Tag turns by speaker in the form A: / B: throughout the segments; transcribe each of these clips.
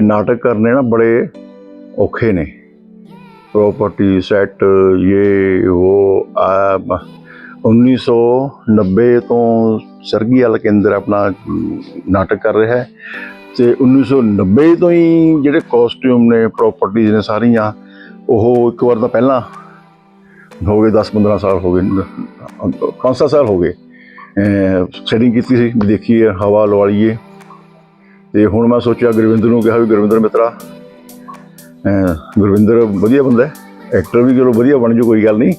A: ਇਹ ਨਾਟਕ ਕਰਨੇ ਨਾ ਬੜੇ ਔਖੇ ਨੇ। ਪ੍ਰੋਪਰਟੀ ਸੈੱਟ ਇਹ ਉਹ ਆ, ਬ- 1990 ਤੋਂ ਸਰਗੀ ਵਾਲਾ ਕੇਂਦਰ ਆਪਣਾ ਨਾਟਕ ਕਰ ਰਿਹਾ ਹੈ ਤੇ 1990 ਤੋਂ ਹੀ ਜਿਹੜੇ ਕਾਸਟਿਊਮ ਨੇ ਪ੍ਰਾਪਰਟੀਆਂ ਨੇ ਸਾਰੀਆਂ, ਉਹ ਇੱਕ ਵਾਰ ਤਾਂ ਪਹਿਲਾਂ ਹੋ ਗਏ 10 15 ਸਾਲ ਹੋ ਗਏ 5 ਸਾਲ ਹੋ ਗਏ। ਸੈਟਿੰਗ ਕੀਤੀ ਸੀ ਵੀ ਦੇਖੀਏ, ਹਵਾ ਲਵਾਈਏ। ਤੇ ਹੁਣ ਮੈਂ ਸੋਚਿਆ ਗੁਰਵਿੰਦਰ ਨੂੰ ਕਿਹਾ ਵੀ ਗੁਰਵਿੰਦਰ ਮਿੱਤਰਾ, ਅਹ ਗੁਰਵਿੰਦਰ ਵਧੀਆ ਬੰਦਾ ਹੈ ਐਕਟਰ ਵੀ ਚਲੋ ਵਧੀਆ ਬਣ ਜੂ, ਕੋਈ ਗੱਲ ਨਹੀਂ।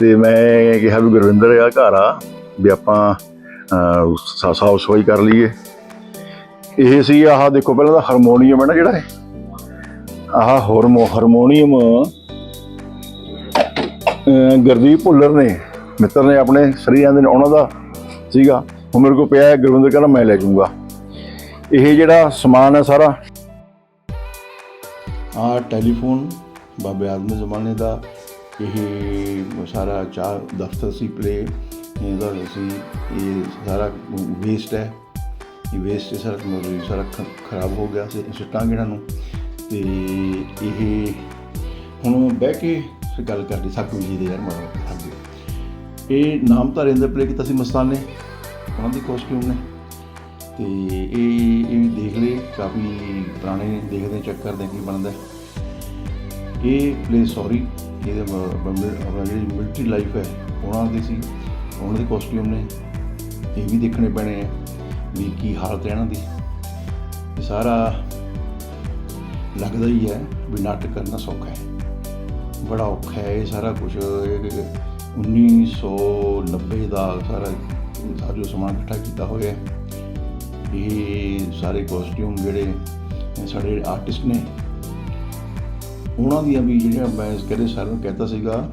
A: ਤੇ ਮੈਂ ਕਿਹਾ ਵੀ ਗੁਰਵਿੰਦਰ ਆ ਘਰ ਆ, ਵੀ ਆਪਾਂ ਸਾਫ਼ ਸਫ਼ਾਈ ਕਰ ਲਈਏ। ਇਹ ਸੀ ਆਹ ਦੇਖੋ ਪਹਿਲਾਂ ਤਾਂ ਹਾਰਮੋਨੀਅਮ ਹੈ ਨਾ ਜਿਹੜਾ ਆਹ ਹਾਰਮੋ ਹਾਰਮੋਨੀਅਮ ਅਹ ਗੁਰਦੀਪ ਭੁੱਲਰ ਨੇ, ਮਿੱਤਰ ਨੇ ਆਪਣੇ, ਸਰੀ ਦੇ ਉਹਨਾਂ ਦਾ ਸੀਗਾ। ਉਹ ਮੇਰੇ ਕੋਲ ਪਿਆ ਗੁਰਵਿੰਦਰ ਕਹਿੰਦਾ ਮੈਂ ਲੈ ਜਾਊਂਗਾ ਇਹ ਜਿਹੜਾ ਸਮਾਨ ਹੈ ਸਾਰਾ? ਆ ਟੈਲੀਫੋਨ ਬਾਬੇ ਆਦਮ ਜ਼ਮਾਨੇ ਦਾ, ਇਹ ਸਾਰਾ ਚਾਰ ਦਫ਼ਤਰ ਸੀ ਪਲੇ, ਇਹਦਾ ਸੀ ਇਹ ਸਾਰਾ ਵੇਸਟ ਹੈ। ਇਹ ਵੇਸਟ ਸਾਰਾ ਮਤਲਬ ਸਾਰਾ ਖਰਾਬ ਹੋ ਗਿਆ ਸੀ ਸੁੱਟਾਂਗੇ ਇਹਨਾਂ ਨੂੰ। ਤੇ ਇਹ ਹੁਣ ਬਹਿ ਕੇ ਫਿਰ ਗੱਲ ਕਰਨੀ, ਸਾਕੂ ਜੀ ਦੇ ਯਾਰ ਮਾਰਾ ਅੱਗੇ ਇਹ ਨਾਮ ਤਾਂ ਰਿੰਦਰ ਪਲੇ ਕੀਤਾ ਸੀ ਮਸਤਾਨੇ, ਉਹਨਾਂ ਦੀ ਕਾਸਟਿਊਮ ਨੇ। ਤੇ ਇਹ ਇਹ ਵੀ ਦੇਖ ਲਏ, ਕਾਫੀ ਪੁਰਾਣੇ ਦੇਖਦੇ ਚੈੱਕ ਕਰਦੇ ਕੀ ਬਣਦਾ ਇਹ ਪਲੇ ਸੌਰੀ ਇਹਦੇ ਬ- ਆਪਣਾ ਜਿਹੜੀ ਮਿਲਟਰੀ ਲਾਈਫ ਹੈ, ਉਹਨਾਂ ਦੀ ਸੀ, ਉਹਨਾਂ ਦੇ ਕੋਸਟਿਊਮ ਨੇ, ਇਹ ਵੀ ਦੇਖਣੇ ਪੈਣੇ ਆ ਵੀ ਕੀ ਹਾਲਤ ਹੈ ਇਹਨਾਂ ਦੀ। ਇਹ ਸਾਰਾ ਲੱਗਦਾ ਹੀ ਹੈ ਵੀ ਨਾਟਕ ਕਰਨਾ ਸੌਖਾ ਹੈ। ਬੜਾ ਔਖਾ ਹੈ ਇਹ ਸਾਰਾ ਕੁਝ 1990 ਦਾ ਸਾਰਾ ਸਾਰਾ ਜੋ ਸਮਾਨ ਇਕੱਠਾ ਕੀਤਾ ਹੋਇਆ ਹੈ। ਇਹ ਸਾਰੇ ਕੋਸਟਿਊਮ ਜਿਹੜੇ ਸਾਡੇ ਆਰਟਿਸਟ ਨੇ, ਉਹਨਾਂ ਦੀਆਂ ਵੀ ਜਿਹੜੀਆਂ ਮੈਂ ਕਹਿੰਦੇ ਸਾਰਿਆਂ ਨੂੰ ਕਹਿਤਾ ਸੀਗਾ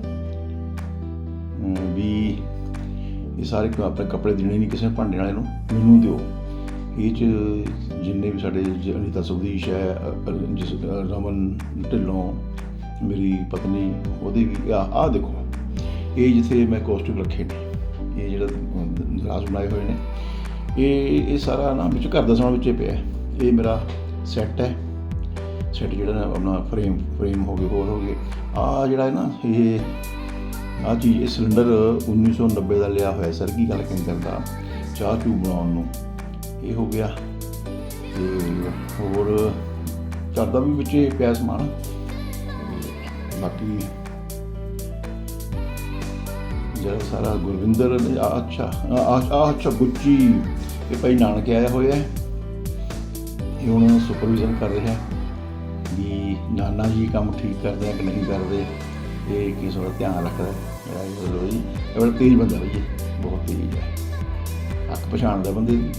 A: ਵੀ ਇਹ ਸਾਰੇ ਕ- ਆਪਣੇ ਕੱਪੜੇ ਦੇਣੇ ਨਹੀਂ ਕਿਸੇ ਭਾਂਡੇ ਵਾਲੇ ਨੂੰ, ਮੈਨੂੰ ਦਿਓ। ਇਹ ਚ ਜਿੰਨੇ ਵੀ ਸਾਡੇ ਅਨੀਤਾ ਸੁਦੀਸ਼ ਹੈ ਜਿਸ ਰਮਨ ਢਿੱਲੋਂ, ਮੇਰੀ ਪਤਨੀ, ਉਹਦੀ ਵੀ, ਆ ਆ ਦੇਖੋ। ਇਹ ਜਿੱਥੇ ਮੈਂ ਕੋਸਟਿਊਮ ਰੱਖੇ ਨੇ, ਇਹ ਜਿਹੜਾ ਰਾਜ ਬਣਾਏ ਹੋਏ ਨੇ। ਇਹ ਇਹ ਸਾਰਾ ਨਾ ਵਿੱਚ ਘਰ ਦਾ ਸਮਾਨ ਵਿੱਚੇ ਪਿਆ ਇਹ ਮੇਰਾ ਸੈੱਟ ਹੈ। ਸੈੱਟ ਜਿਹੜਾ ਨਾ ਆਪਣਾ ਫਰੇਮ ਫਰੇਮ ਹੋ ਗਏ, ਹੋਰ ਹੋ ਗਏ। ਆ ਜਿਹੜਾ ਹੈ ਨਾ, ਇਹ ਆ ਜੀ ਇਹ ਸਿਲੰਡਰ 1990 ਦਾ ਲਿਆ ਹੋਇਆ ਸਰ, ਕੀ ਗੱਲ ਕੇਂਦਰ ਦਾ ਚਾਹ ਚੂ ਬਣਾਉਣ ਨੂੰ। ਇਹ ਹੋ ਗਿਆ। ਤੇ ਹੋਰ ਚੱਲਦਾ ਵੀ ਵਿੱਚ ਪਿਆ ਸਮਾਨ। ਬਾਕੀ ਜਿਹੜਾ ਸਾਰਾ ਗੁਰਵਿੰਦਰ ਨੇ ਅੱਛਾ, ਆ ਅੱਛਾ, ਗੁੱਚੀ, ਇਹ ਭਾਈ ਨਾਨਕੇ ਆਇਆ ਹੋਇਆ ਹੈ। ਇਹ ਹੁਣ ਸੁਪਰਵਿਜ਼ਨ ਕਰ ਰਿਹਾ ਵੀ ਨਾਨਾ ਜੀ ਕੰਮ ਠੀਕ ਕਰਦੇ ਆ ਕਿ ਨਹੀਂ ਕਰਦੇ, ਇਹ ਕਿਸ ਦਾ ਧਿਆਨ ਰੱਖਦਾ ਜਿਹੜਾ ਇਹ ਲੋ ਇਹ ਬੜਾ ਤੇਜ਼ ਬੰਦਾ ਹੈ ਜੀ ਬਹੁਤ ਤੇਜ਼ ਹੈ। ਅੱਖ ਪਛਾਣਦਾ ਬੰਦੇ ਦੀ।